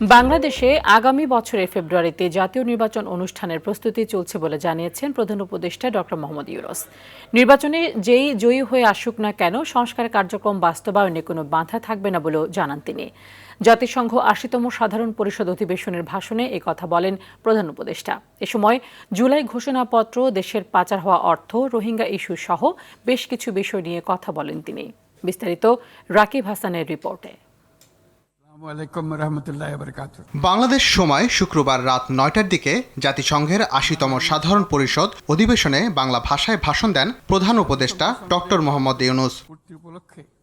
বাংলাদেশে আগামী বছরের ফেব্রুয়ারিতে জাতীয় নির্বাচন অনুষ্ঠানের প্রস্তুতি চলছে বলে জানিয়েছেন প্রধান উপদেষ্টা ড. মোহাম্মদ ইউরস নির্বাচনে যেই জয়ী হয়ে আসুক না কেন, সংস্কার কার্যক্রম বাস্তবায়নে কোনো বাধা থাকবে না বলেও জানান তিনি। জাতিসংঘ আশিতম সাধারণ পরিষদ অধিবেশনের ভাষণে এ কথা বলেন প্রধান উপদেষ্টা। এ সময় জুলাই ঘোষণাপত্র, দেশের পাচার হওয়া অর্থ, রোহিঙ্গা ইস্যু সহ বেশ কিছু বিষয় নিয়ে কথা বলেন তিনি। বিস্তারিত রাকিব হাসানের রিপোর্টে। বাংলাদেশ সময় শুক্রবার রাত নয়টার দিকে জাতিসংঘের আশিতম সাধারণ পরিষদ অধিবেশনে বাংলা ভাষায় ভাষণ দেন প্রধান উপদেষ্টা ডক্টর মোহাম্মদ ইউনুস।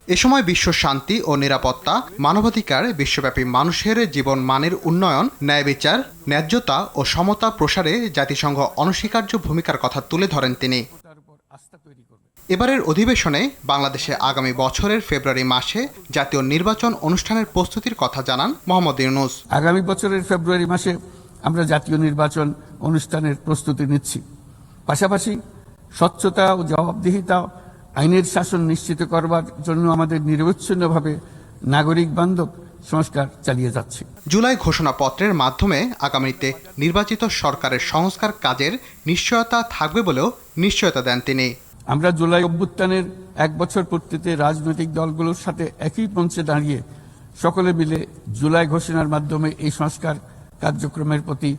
এ সময় বিশ্ব শান্তি ও নিরাপত্তা মানবাধিকার বিশ্বব্যাপী মানুষের জীবন মানের উন্নয়ন ন্যায় বিচার ন্যায্যতা ও সমতা প্রসারে জাতিসংঘ অনস্বীকার্য ভূমিকার কথা তুলে ধরেন তিনি। এবারের অধিবেশনে বাংলাদেশে আগামী বছরের ফেব্রুয়ারি মাসে জাতীয় নির্বাচন অনুষ্ঠানের প্রস্তুতির কথা জানান মোহাম্মদ ইউনুস। আগামী বছরের ফেব্রুয়ারি মাসে আমরা জাতীয় নির্বাচন অনুষ্ঠানের প্রস্তুতি নিচ্ছি। পাশাপাশি স্বচ্ছতা ও জবাবদিহিতা আইনের শাসন নিশ্চিত করবার জন্য আমাদের নিরবচ্ছিন্নভাবে নাগরিক বান্ধব সংস্কার চালিয়ে যাচ্ছে। জুলাই ঘোষণাপত্রের মাধ্যমে আগামীতে নির্বাচিত সরকারের সংস্কার কাজের নিশ্চয়তা থাকবে বলেও নিশ্চয়তা দেন তিনি। আমরা জুলাই অভ্যুত্থানের এক বছর পূর্তিতে রাজনৈতিক দলগুলোর সাথে একই মঞ্চে দাঁড়িয়ে সকলে মিলে জুলাই ঘোষণার মাধ্যমে এই সংস্কার কার্যক্রমের প্রতি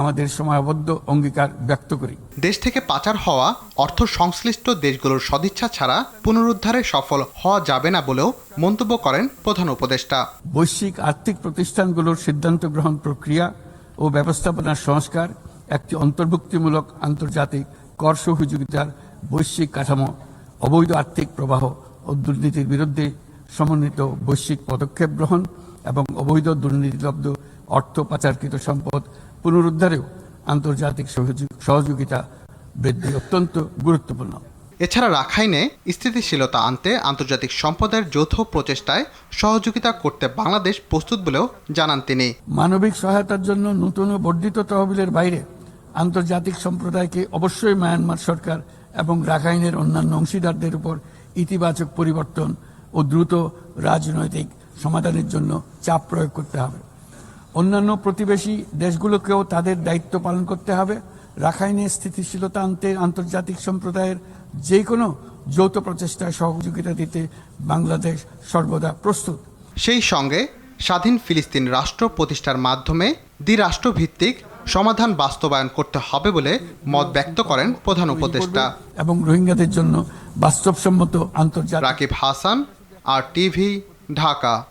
আমাদের সময়াবদ্ধ অঙ্গীকার ব্যক্ত করি। দেশ থেকে পাচার হওয়া অর্থ সংশ্লিষ্ট দেশগুলোর সদিচ্ছা ছাড়া পুনরুদ্ধারে সফল হওয়া যাবে না বলেও মন্তব্য করেন প্রধান উপদেষ্টা। বৈশ্বিক আর্থিক প্রতিষ্ঠানগুলোর সিদ্ধান্ত গ্রহণ প্রক্রিয়া ও ব্যবস্থাপনার সংস্কার একটি অন্তর্ভুক্তিমূলক আন্তর্জাতিক কর সহযোগিতার বৈশ্বিক কাঠামো অবৈধ আর্থিক প্রবাহ ও দুর্নীতির বিরুদ্ধে সমন্বিত বৈশ্বিক পদক্ষেপ গ্রহণ এবং অবৈধ দুর্নীতিলব্ধ অর্থ পাচারকৃত সম্পদ পুনরুদ্ধারেও আন্তর্জাতিক সহযোগিতা বৃদ্ধি অত্যন্ত গুরুত্বপূর্ণ। এছাড়া রাখাইনে স্থিতিশীলতা আনতে আন্তর্জাতিক সম্পদের যৌথ প্রচেষ্টায় সহযোগিতা করতে বাংলাদেশ প্রস্তুত বলেও জানান তিনি। মানবিক সহায়তার জন্য নতুন ও বর্ধিত তহবিলের বাইরে আন্তর্জাতিক সম্প্রদায়কে অবশ্যই মায়ানমার সরকার এবং রাখাইনের অন্যান্য অংশীদারদের উপর ইতিবাচক পরিবর্তন ও দ্রুত রাজনৈতিক সমাধানের জন্য চাপ প্রয়োগ করতে হবে। অন্যান্য প্রতিবেশী দেশগুলোকেও তাদের দায়িত্ব পালন করতে হবে। রাখাইনে স্থিতিশীলতা আনতে আন্তর্জাতিক সম্প্রদায়ের যে কোনো যৌথ প্রচেষ্টায় সহযোগিতা দিতে বাংলাদেশ সর্বদা প্রস্তুত। সেই সঙ্গে স্বাধীন ফিলিস্তিন রাষ্ট্র প্রতিষ্ঠার মাধ্যমে দ্বিরাষ্ট্রভিত্তিক সমাধান বাস্তবায়ন করতে হবে বলে মত ব্যক্ত করেন প্রধান উপদেষ্টা। এবং রোহিঙ্গাদের জন্য বাস্তবসম্মত আন্তর্জাতিক রাকিব হাসান আর টিভি ঢাকা।